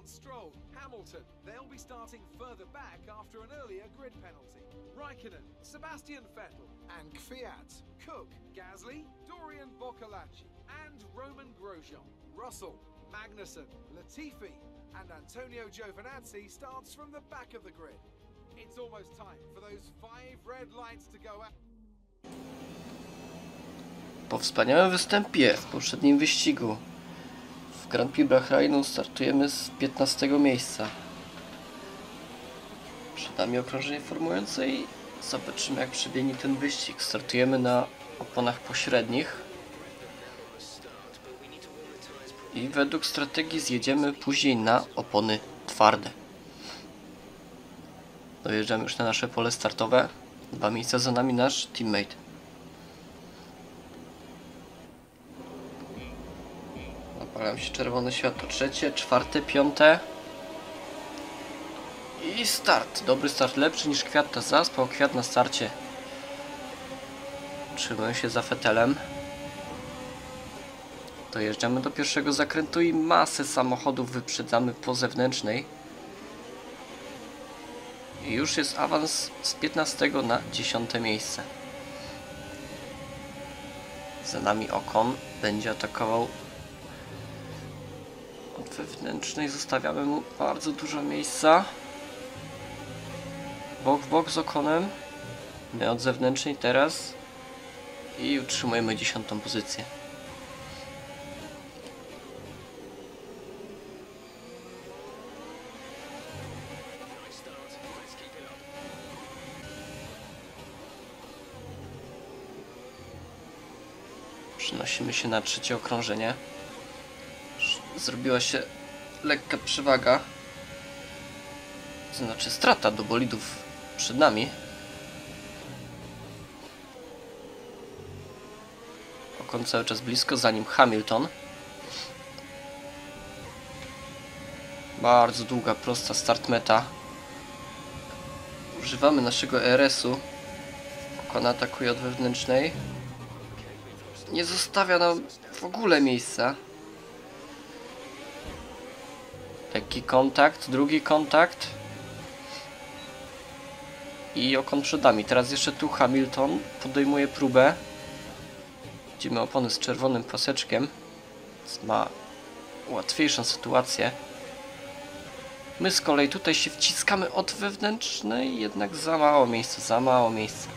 Lance Stroll, Hamilton. They'll be starting further back after an earlier grid penalty. Raikkonen, Sebastian Vettel, and Kvyat, Cook, Gasly, Dorian Boccolacci, and Roman Grosjean. Russell, Magnussen, Latifi, and Antonio Giovinazzi starts from the back of the grid. It's almost time for those five red lights to go out. Po wspaniałym występie w poprzednim wyścigu Grand Prix Bahrainu startujemy z 15 miejsca. Przed nami okrążenie formujące i zobaczymy jak przebiegnie ten wyścig. Startujemy na oponach pośrednich i według strategii zjedziemy później na opony twarde. Dojeżdżamy już na nasze pole startowe. Dwa miejsca za nami nasz teammate. Zapalam się czerwone światło trzecie, czwarte, piąte. I start. Dobry start, lepszy niż kwiat to zaspał. Kwiat na starcie. Trzymają się za fetelem. Dojeżdżamy do pierwszego zakrętu i masę samochodów wyprzedzamy po zewnętrznej. I już jest awans z 15 na 10 miejsce. Za nami Okon będzie atakował wewnętrznej zostawiamy mu bardzo dużo miejsca. Bok w bok z Okonem. My od zewnętrznej teraz. I utrzymujemy dziesiątą pozycję. Przenosimy się na trzecie okrążenie zrobiła się lekka przewaga. To znaczy strata do bolidów przed nami. Okon cały czas blisko, zanim Hamilton. Bardzo długa, prosta start meta. Używamy naszego RS-u. Okon atakuje od wewnętrznej. Nie zostawia nam w ogóle miejsca. Lekki kontakt, drugi kontakt. I okon przed nami. Teraz jeszcze tu Hamilton podejmuje próbę. Widzimy opony z czerwonym paseczkiem. Ma łatwiejszą sytuację. My z kolei tutaj się wciskamy od wewnętrznej, jednak za mało miejsca, za mało miejsca.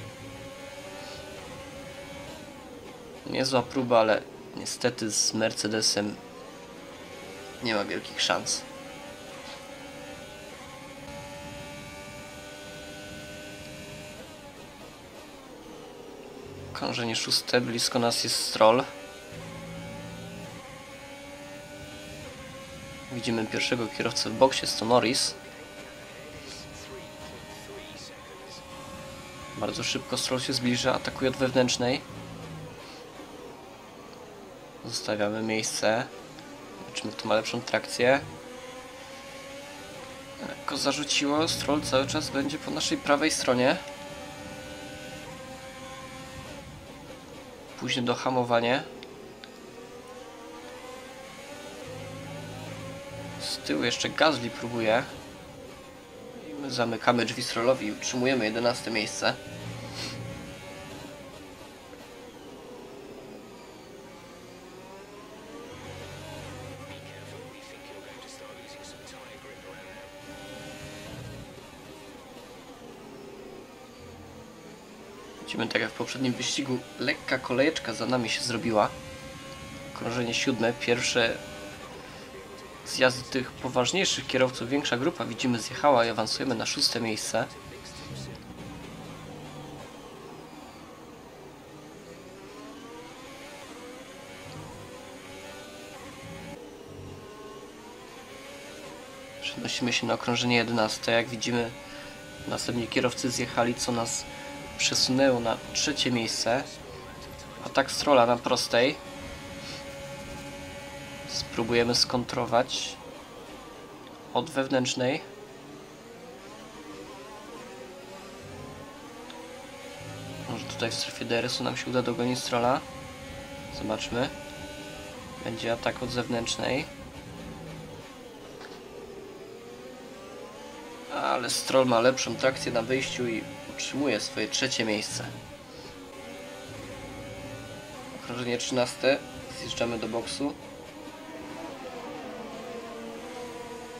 Niezła próba, ale niestety z Mercedesem nie ma wielkich szans. Krążenie szóste, blisko nas jest Stroll. Widzimy pierwszego kierowcę w boksie, jest to Norris. Bardzo szybko Stroll się zbliża, atakuje od wewnętrznej. Zostawiamy miejsce. Zobaczymy, kto ma lepszą trakcję. Lekko zarzuciło, Stroll cały czas będzie po naszej prawej stronie. Później dohamowanie. Z tyłu jeszcze Gasly próbuje. Zamykamy drzwi Strollowi i utrzymujemy 11 miejsce. Widzimy tak jak w poprzednim wyścigu, lekka kolejeczka za nami się zrobiła. Krążenie siódme, pierwsze zjazdy tych poważniejszych kierowców, większa grupa widzimy zjechała i awansujemy na szóste miejsce. Przenosimy się na okrążenie 11. Jak widzimy, następni kierowcy zjechali, co nas przesunęło na trzecie miejsce. Atak Strolla na prostej. Spróbujemy skontrować od wewnętrznej. Może tutaj w strefie DRS-u nam się uda dogonić Strolla. Zobaczmy. Będzie atak od zewnętrznej. Ale Stroll ma lepszą trakcję na wyjściu i utrzymuje swoje trzecie miejsce. Okrążenie 13. Zjeżdżamy do boksu.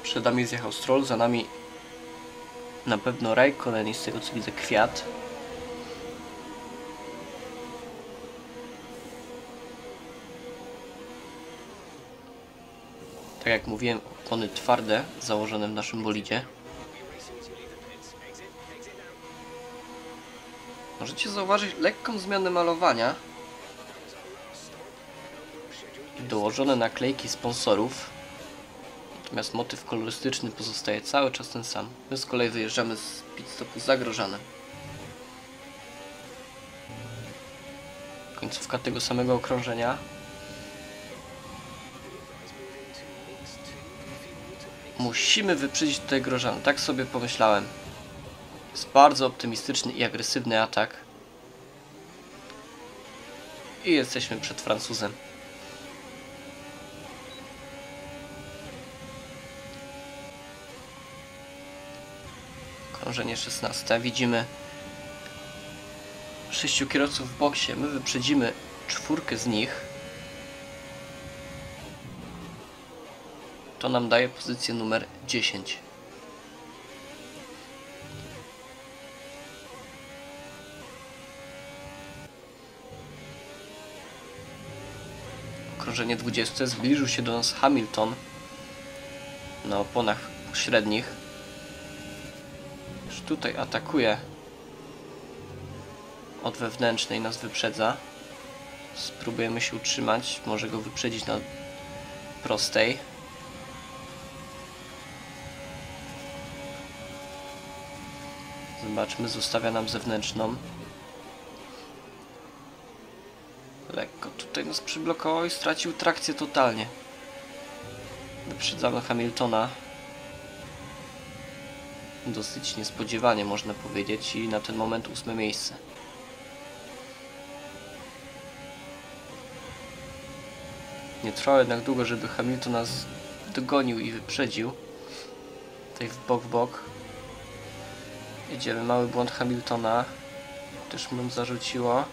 Przed nami zjechał Stroll, za nami na pewno Raikkonen z tego co widzę Kwiat. Tak jak mówiłem, opony twarde założone w naszym bolidzie. Możecie zauważyć lekką zmianę malowania dołożone naklejki sponsorów. Natomiast motyw kolorystyczny pozostaje cały czas ten sam. My z kolei wyjeżdżamy z pit stopu zagrożanym. Końcówka tego samego okrążenia. Musimy wyprzedzić tutaj Grożan. Tak sobie pomyślałem. Jest bardzo optymistyczny i agresywny atak. I jesteśmy przed Francuzem. Krążenie 16. Widzimy sześciu kierowców w boksie. My wyprzedzimy czwórkę z nich. To nam daje pozycję numer 10. Okrążenie 20. Zbliżył się do nas Hamilton na oponach średnich. Już tutaj atakuje od wewnętrznej, nas wyprzedza. Spróbujemy się utrzymać, może go wyprzedzić na prostej. Zobaczmy, zostawia nam zewnętrzną. Lekko tutaj nas przyblokował i stracił trakcję totalnie. Wyprzedzamy Hamiltona. Dosyć niespodziewanie można powiedzieć i na ten moment ósme miejsce. Nie trwało jednak długo, żeby Hamilton nas dogonił i wyprzedził. Tutaj w bok w bok. Jedziemy, mały błąd Hamiltona. Też mu zarzuciło.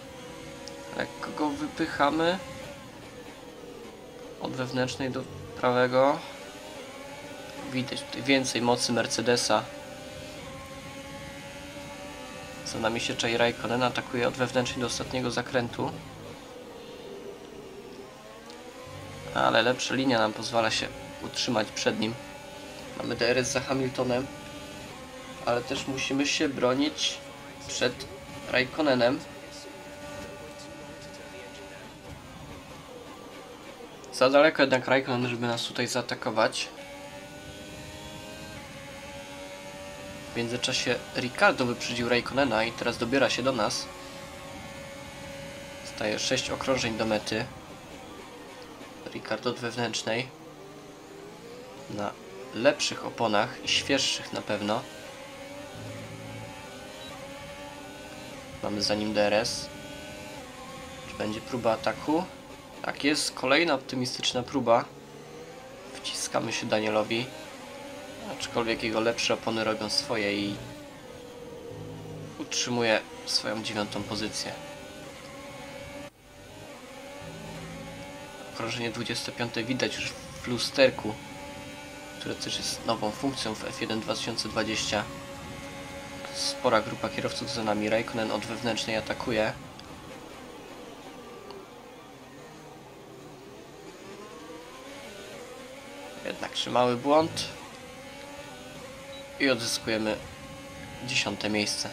Lekko go wypychamy. Od wewnętrznej do prawego. Widać tutaj więcej mocy Mercedesa. Za nami się czai Raikkonen, atakuje od wewnętrznej do ostatniego zakrętu. Ale lepsza linia nam pozwala się utrzymać przed nim. Mamy DRS za Hamiltonem ale też musimy się bronić przed Raikkonenem. Za daleko jednak Raikkonen, żeby nas tutaj zaatakować. W międzyczasie Ricardo wyprzedził Raikkonena i teraz dobiera się do nas. Staje 6 okrążeń do mety. Ricardo od wewnętrznej. Na lepszych oponach i świeższych na pewno. Mamy za nim DRS. Czy będzie próba ataku? Tak, jest kolejna optymistyczna próba. Wciskamy się Danielowi. Aczkolwiek jego lepsze opony robią swoje i utrzymuje swoją dziewiątą pozycję. Okrążenie 25 widać już w lusterku, które też jest nową funkcją w F1 2020 spora grupa kierowców za nami. Raikkonen od wewnętrznej atakuje. Jednakże mały błąd. I odzyskujemy dziesiąte miejsce.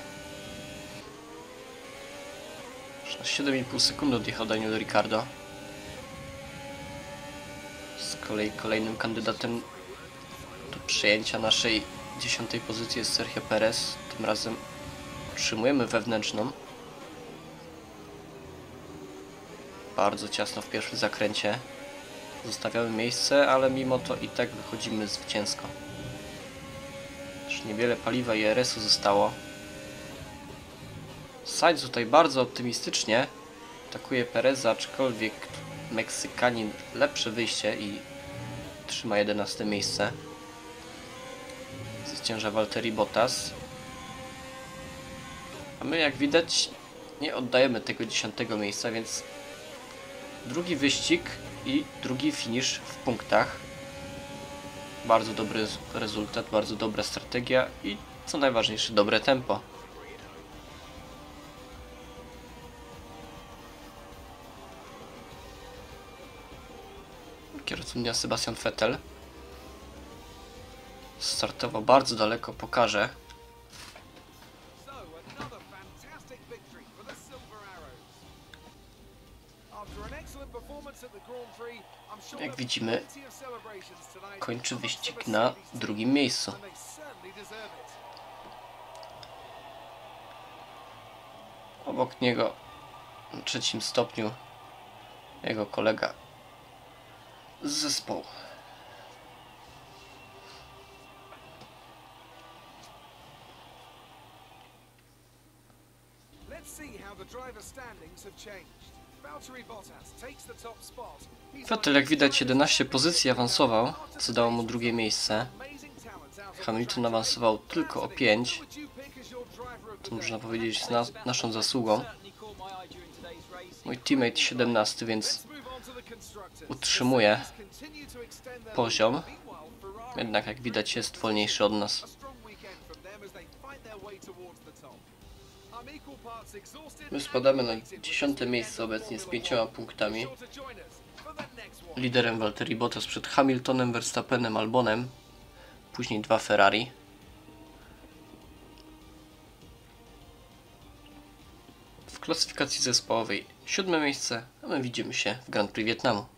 Już na 7,5 sekundy odjechał Daniel Ricardo. Z kolei kolejnym kandydatem do przejęcia naszej dziesiątej pozycji jest Sergio Perez. Tym razem utrzymujemy wewnętrzną. Bardzo ciasno w pierwszym zakręcie. Zostawiamy miejsce, ale mimo to i tak wychodzimy zwycięsko. Już niewiele paliwa i RS-u zostało. Sainz tutaj bardzo optymistycznie atakuje Pereza, aczkolwiek Meksykanin lepsze wyjście i trzyma 11 miejsce zwycięża Valtteri Bottas. A my jak widać nie oddajemy tego dziesiątego miejsca, więc drugi wyścig i drugi finish w punktach. Bardzo dobry rezultat, bardzo dobra strategia i co najważniejsze dobre tempo. Kierowcą dnia Sebastian Vettel. Startował bardzo daleko, pokaże. Jak widzimy, Kończy wyścig na drugim miejscu. Obok niego na trzecim stopniu jego kolega z zespołu. Let's see how the driver standings have changed. Vettel jak widać 11 pozycji awansował, co dało mu drugie miejsce. Hamilton awansował tylko o 5. To można powiedzieć z nas, naszą zasługą. Mój teammate 17, więc utrzymuje poziom. Jednak jak widać jest wolniejszy od nas. My spadamy na 10 miejsce obecnie z 5 punktami. Liderem Valtteri Bottas przed Hamiltonem, Verstappenem, Albonem. Później dwa Ferrari. W klasyfikacji zespołowej siódme miejsce, a my widzimy się w Grand Prix Wietnamu.